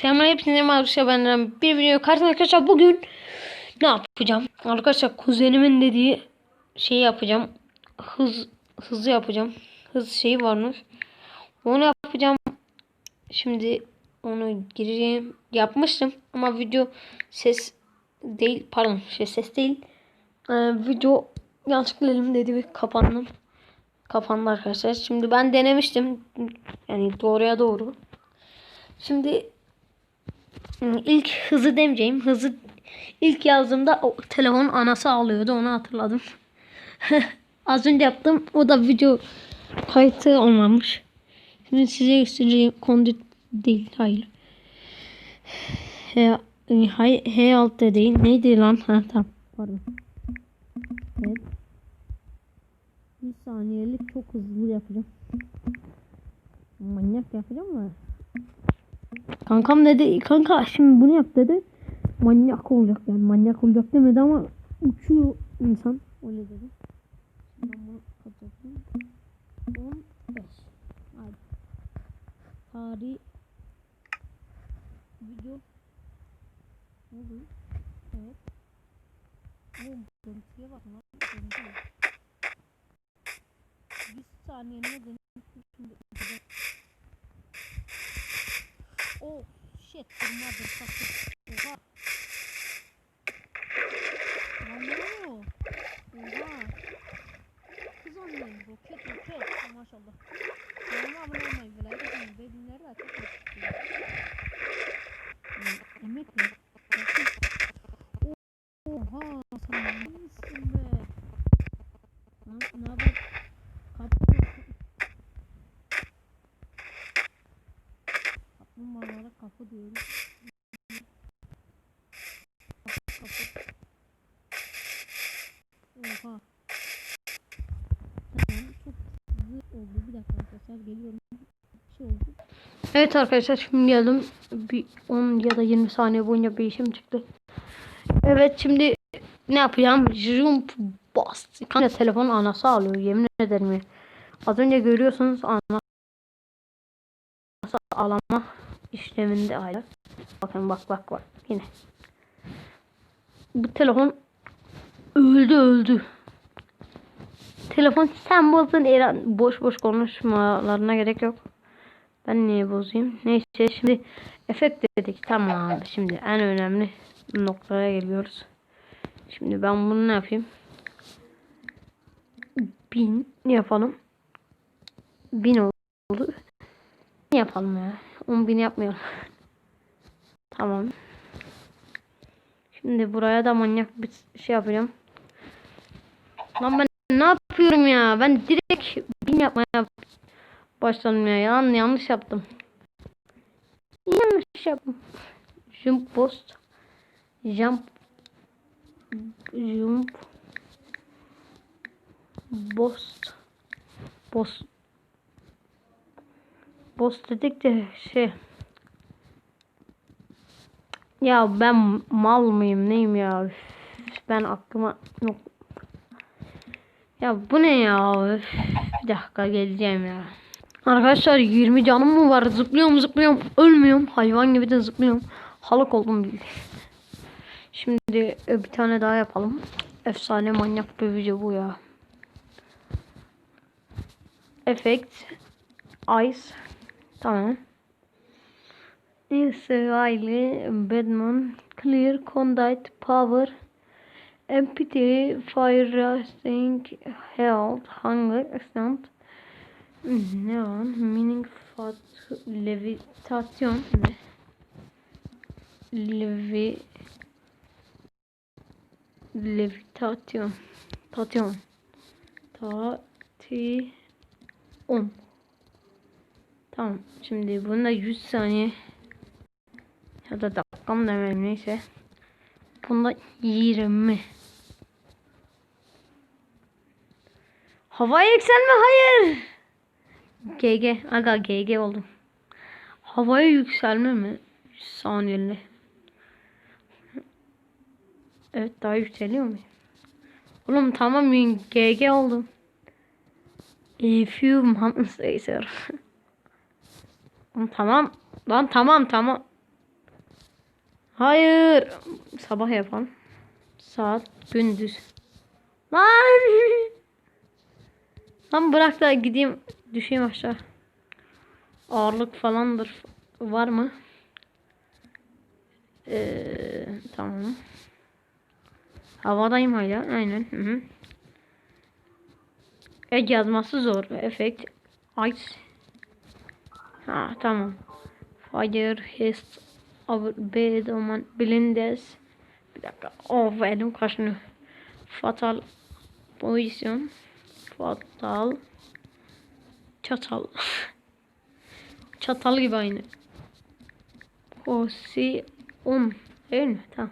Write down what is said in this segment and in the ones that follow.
Selamlar hepinize arkadaşlar benden bir video karşınızda arkadaşlar bugün ne yapacağım? Arkadaşlar kuzenimin dediği şeyi yapacağım. Hız hızlı yapacağım. Hız şeyi varmış. Onu yapacağım. Şimdi onu gireceğim. Yapmıştım ama video ses değil pardon şey ses değil. Ee, video yanlışlıkla elim dedi ve kapandım. Kapandı arkadaşlar. Şimdi ben denemiştim. Yani doğruya doğru. Şimdi ilk hızı demeyeceğim. Hızı ilk yazdığımda o telefon anası ağlıyordu. Onu hatırladım. Az önce yaptım. O da video kayıtı olmamış. Şimdi size göstereceğim. Kondit değil. Hayır. H, hay, H altta değil. Neydi lan? Ha tamam. Pardon. Evet. Bir saniyelik çok hızlı yapacağım. Manyak yapacağım mı? Kankam dedi kanka şimdi bunu yap dedi. Manyak olacak yani manyak olacak demedi ama uçuyor insan öyle dedi. Şimdi ben bunu kapatıyorum. 15. Hadi. Tarih video ne bu? Evet. Oğlum görüntüye bak lan. Görüntüye bak. 100 saniye ne Oh shit motherfucker. Oha. Lan ne oluyor? Oha. Kız annem roket roket. Maşallah. Kanalıma abone olmayı ve like atmayı ve dinleri açık tutmayı. Emek mi? Oha sen ne misin be? Lan ne haber? Kapı. Kaplumbağalara kapı diyoruz. Kapı, kapı. Oha. Tamam çok hızlı oldu. Bir arkadaşlar geliyorum. Şey oldu. Evet arkadaşlar şimdi geldim. Bir 10 ya da 20 saniye boyunca bir işim çıktı. Evet şimdi ne yapacağım? Jump bust. Kanka telefon anası alıyor yemin ederim. Az önce görüyorsunuz anası alama işleminde hala. Bakın bak bak bak yine. Bu telefon öldü öldü. Telefon sen bozdun Eren. Boş boş konuşmalarına gerek yok. Ben niye bozayım? Neyse şimdi efekt dedik. Tamam şimdi en önemli noktaya geliyoruz. Şimdi ben bunu ne yapayım? Bin yapalım. Bin oldu. Ne yapalım ya? 10 bin yapmayalım. tamam. Şimdi buraya da manyak bir şey yapacağım. Lan ben ne yapıyorum ya? Ben direkt bin yapmaya başladım ya. Yan, yanlış yaptım. Yanlış yaptım. Jump post. Jump. Jump. Post. Post. Boss dedik de şey. Ya ben mal mıyım neyim ya? Ben aklıma. Ya bu ne ya? Üf, bir dakika geleceğim ya. Arkadaşlar 20 canım mı var? Zıplıyorum zıplıyorum. Ölmüyorum. Hayvan gibi de zıplıyorum. Halık oldum. Şimdi e, bir tane daha yapalım. Efsane manyak video bu ya. Effect Ice Tamam. İsraili Batman Clear Conduit Power Empty Fire Resting Health Hunger Extent Neon Meaning Fat Levitation ne? Levi Levitation Tation Tati 10 Tamam. Şimdi bunda 100 saniye ya da dakikam demem neyse. Bunda 20. Havaya yükselme hayır. GG. Aga GG oldum. Havaya yükselme mi? 100 saniyeli. Evet daha yükseliyor mu? Oğlum tamam GG oldum. A few months later. Tamam. Lan tamam tamam. Hayır. Sabah yapalım. Saat gündüz. Lan. Lan bırak da gideyim düşeyim aşağı. Ağırlık falandır. Var mı? Ee, tamam. Havadayım hala. Aynen. Hı hı. Ek yazması zor. Efekt. Ice. Ha tamam. Fire hist over bed on blindes. Bir dakika. Of elim kaşını. Fatal pozisyon. Fatal. Çatal. Çatal gibi aynı. Pozisyon. Değil mi? Tamam.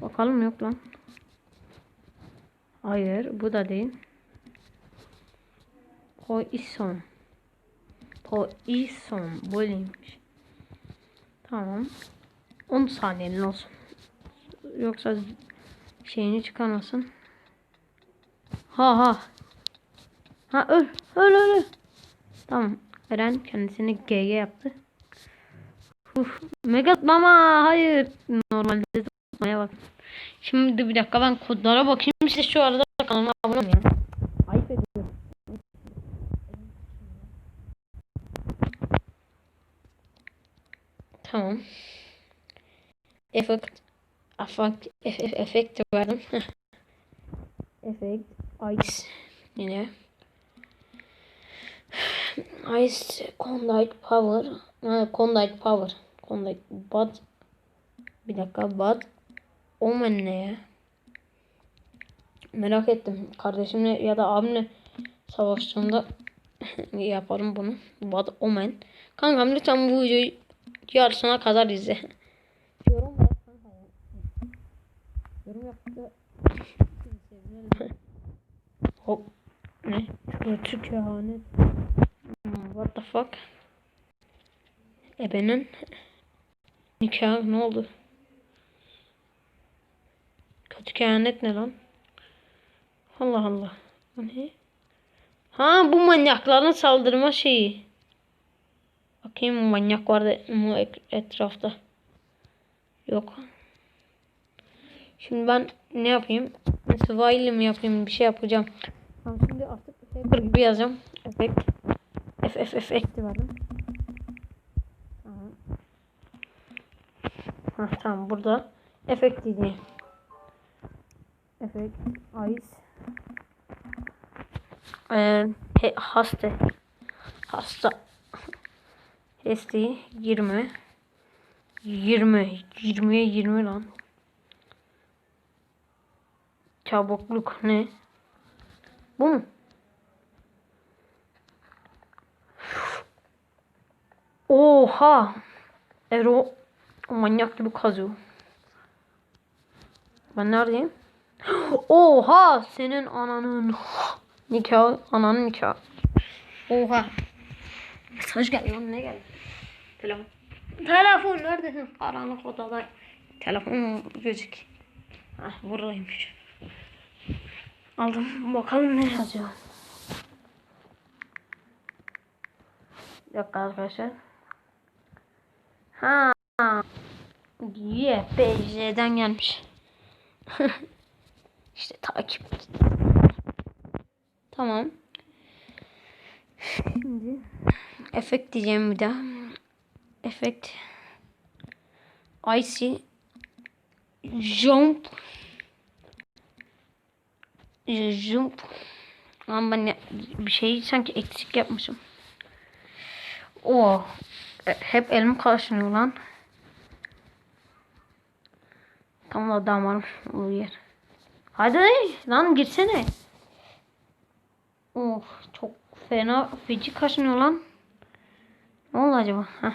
Bakalım yok lan. Hayır bu da değil. Poison. Poison. Böyleymiş. Tamam. 10 saniyenin olsun. Yoksa şeyini çıkarmasın. Ha ha. Ha öl. Öl öl. öl. Tamam. Eren kendisini GG yaptı. Uf. Megat mama hayır. Normalde tutmaya bak. Şimdi bir dakika ben kodlara bakayım. Size şu arada kanalıma abone olun ya. Ayıp ediyorum. Tamam. Efekt efekt efekt verdim. efekt ice yine. Ice Condite Power. Ha, Condite Power. Condite Bud. Bir dakika Bud. Omen ne ya? Merak ettim. Kardeşimle ya da abimle savaştığımda yaparım bunu. Bud Omen. Kankam lütfen bu videoyu yarısına kadar izle. Yorum yap kanka ya. Yorum yap da Hop. Ne? Kötü kehanet. Hmm, What the fuck? Ebenin nikah ne oldu? Kötü kehanet ne lan? Allah Allah. Bu ne? Ha bu manyakların saldırma şeyi. Bakayım manyak vardı mı ek- etrafta? Yok. Şimdi ben ne yapayım? Survival mi yapayım? Bir şey yapacağım. Tamam şimdi artık hacker gibi yazacağım. Efekt. F F verdim. Tamam. Ha, tamam burada efekt diyeceğim. Efekt ice. Ee, he, hasta. Hasta. Hesti 20. 20. 20'ye 20 lan. Çabukluk ne? Bu mu? Oha! Ero manyak gibi kazıyor. Ben neredeyim? Oha! Senin ananın nikahı, ananın nikahı. Oha! Mesaj geliyor. Ne geldi? Telefon. Telefon neredesin? Karanlık odada. Telefon gözük. Hah buradaymış. Aldım. Bakalım ne yazıyor. Dakika arkadaşlar. Ha. YPJ'den gelmiş. işte takip. Tamam. Şimdi efekt diyeceğim bir daha. Efekt. Icy. Jump. Jump. Ama ben bir şey sanki eksik yapmışım. O hep elim kaşınıyor lan. Tam da damarım o yer. Hadi lan girsene. Oh çok fena feci kaşınıyor lan. Ne oldu acaba? Heh.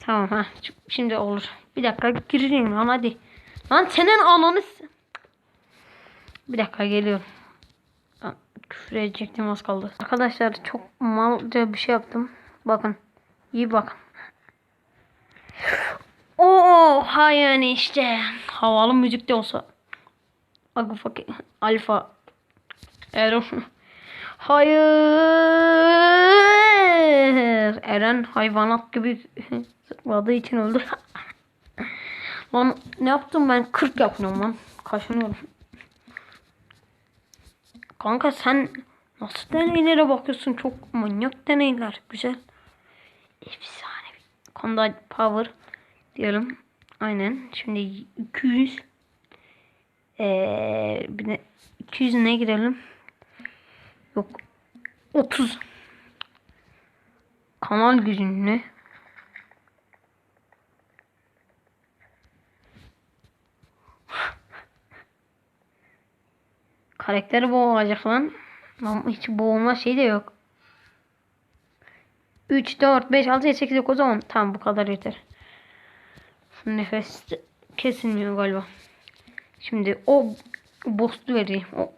Tamam ha şimdi olur. Bir dakika gireyim lan hadi. Lan senin ananı Bir dakika geliyorum. Küfür edecektim az kaldı. Arkadaşlar çok malca bir şey yaptım. Bakın. İyi bakın. Oha yani işte. Havalı müzik de olsa. Alfa. Alfa. Eren. Hayır. Eren hayvanat gibi zıpladığı için öldü. Lan ne yaptım ben? 40 yapıyorum lan. Kaşınıyorum. Kanka sen nasıl deneylere bakıyorsun? Çok manyak deneyler. Güzel. Efsane. Konuda power diyelim. Aynen. Şimdi 200 ee, bir de 200 ne girelim? Yok. 30 kanal gücünü Karakteri boğulacak lan. Ama hiç boğulma şey de yok. 3, 4, 5, 6, 7, 8, 9, 10. Tamam bu kadar yeter. Nefes kesilmiyor galiba. Şimdi o boost'u vereyim. O.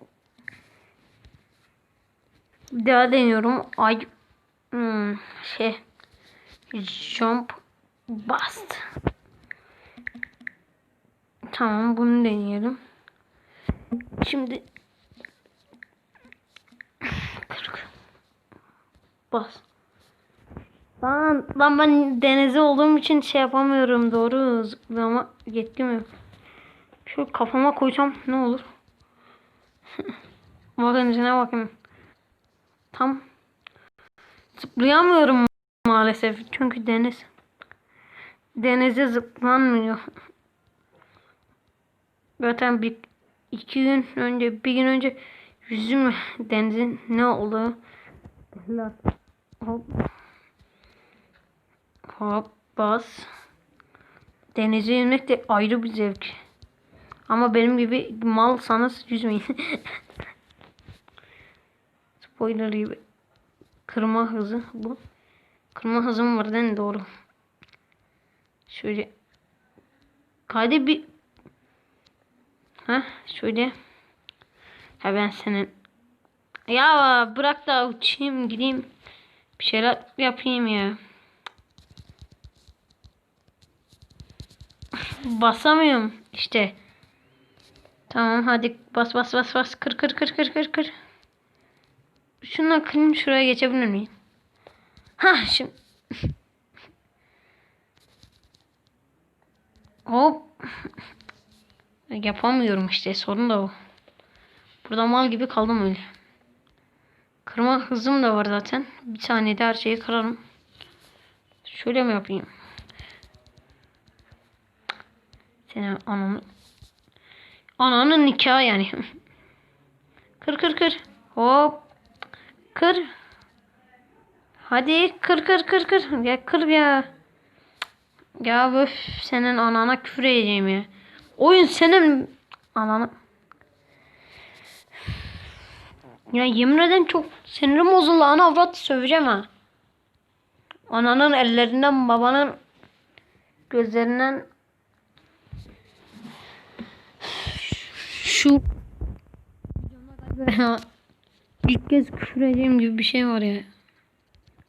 Daha deniyorum. Ay hmm, şey jump bust. Tamam bunu deneyelim. Şimdi 40 bas. Lan, lan ben denize olduğum için şey yapamıyorum doğru zıplama yetmiyor. Şu kafama koysam ne olur? bakın içine bakın. Tam zıplayamıyorum maalesef çünkü deniz. Denize zıplanmıyor. Zaten bir iki gün önce bir gün önce yüzüm denizin ne oldu? Hop. Hop bas. Denize yüzmek de ayrı bir zevk. Ama benim gibi malsanız yüzmeyin. Spoiler gibi. Kırma hızı bu. Kırma hızım var değil mi? Doğru. Şöyle. Hadi bir. Ha şöyle. Ha ben senin. Ya bırak da uçayım gideyim. Bir şeyler yapayım ya. Basamıyorum işte. Tamam hadi bas bas bas bas kır kır kır kır kır kır. Şundan kırayım şuraya geçebilir miyim? Ha şimdi. Hop. Yapamıyorum işte sorun da o. Burada mal gibi kaldım öyle. Kırma hızım da var zaten. Bir saniyede her şeyi kırarım. Şöyle mi yapayım? Senin ananı. Ananın nikahı yani. kır kır kır. Hop. Kır. Hadi kır kır kır kır. Ya kır ya. Ya öf senin anana küfür edeceğim ya. Oyun senin ananı. Ya yemin ederim çok sinirim bozuldu. Ana avrat söveceğim ha. Ananın ellerinden babanın gözlerinden şu ilk kez küfür edeceğim gibi bir şey var ya.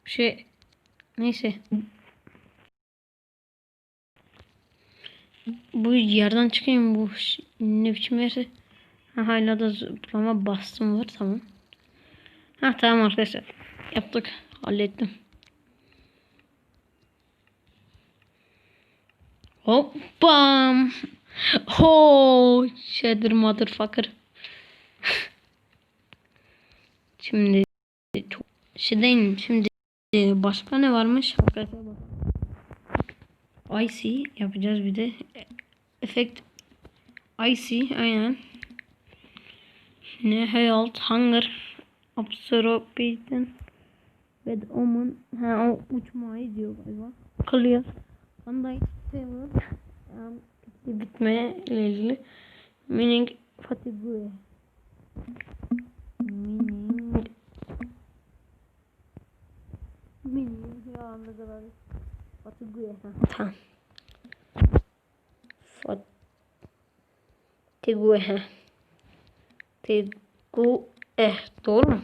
Şey neyse. Bu yerden çıkayım bu ne biçim yerse. Ha, hala da zıplama bastım var tamam. Ha tamam arkadaşlar. Yaptık. Hallettim. Hop bam. Ho, shader motherfucker. Şimdi çok şimdi başka ne varmış? Arkadaşlar bak. IC yapacağız bir de. Efekt IC aynen. Ne Health Hunger Absorption Bad Omen ha o uçmayı diyor galiba. Clear. Sunlight Favor um, bitme ile ilgili. Meaning Fatigue. Meaning Meaning ya ne kadar Fatigue. Tamam. Fatigue. eh doğru mu?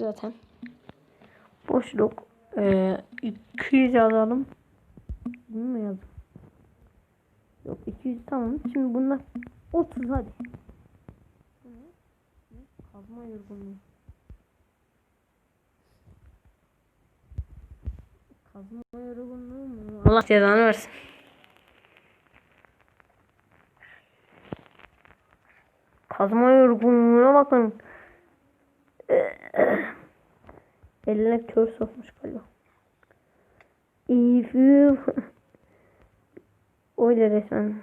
Zaten. Boşluk ee, 200 yazalım. Bunu mu yazdım? Yok 200 tamam. Şimdi bunlar 30 hadi. Ne? Ne? Kazma yorgunluğu. Kazma Allah cezanı versin. Kazma yorgunluğuna bakın. Eline kör sokmuş galiba. İyi Öyle resmen.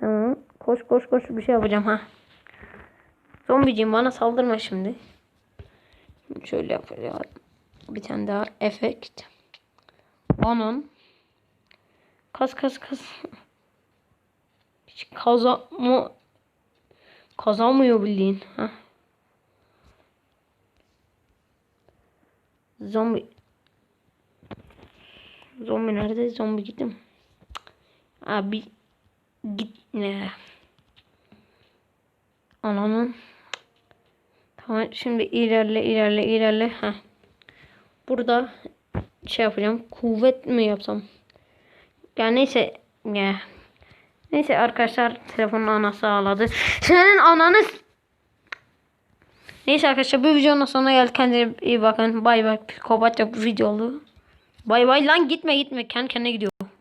Tamam. Koş koş koş bir şey yapacağım ha. Zombiciğim bana saldırma şimdi. Şöyle yapacağım. Bir tane daha efekt. Onun. Kas kas kas. Hiç kazanma kazanmıyor bildiğin. Ha. Zombi. Zombi nerede? Zombi gittim. Abi git ne? Ananın. Tamam şimdi ilerle ilerle ilerle. Ha. Burada şey yapacağım. Kuvvet mi yapsam? Ya neyse ya. Neyse arkadaşlar telefonun anası ağladı. Senin ananız Neyse arkadaşlar bu videonun sonuna geldik. Kendinize iyi bakın. Bay bay. Psikopat yok video oldu. Bay bay lan gitme gitme. Kendi kendine gidiyor.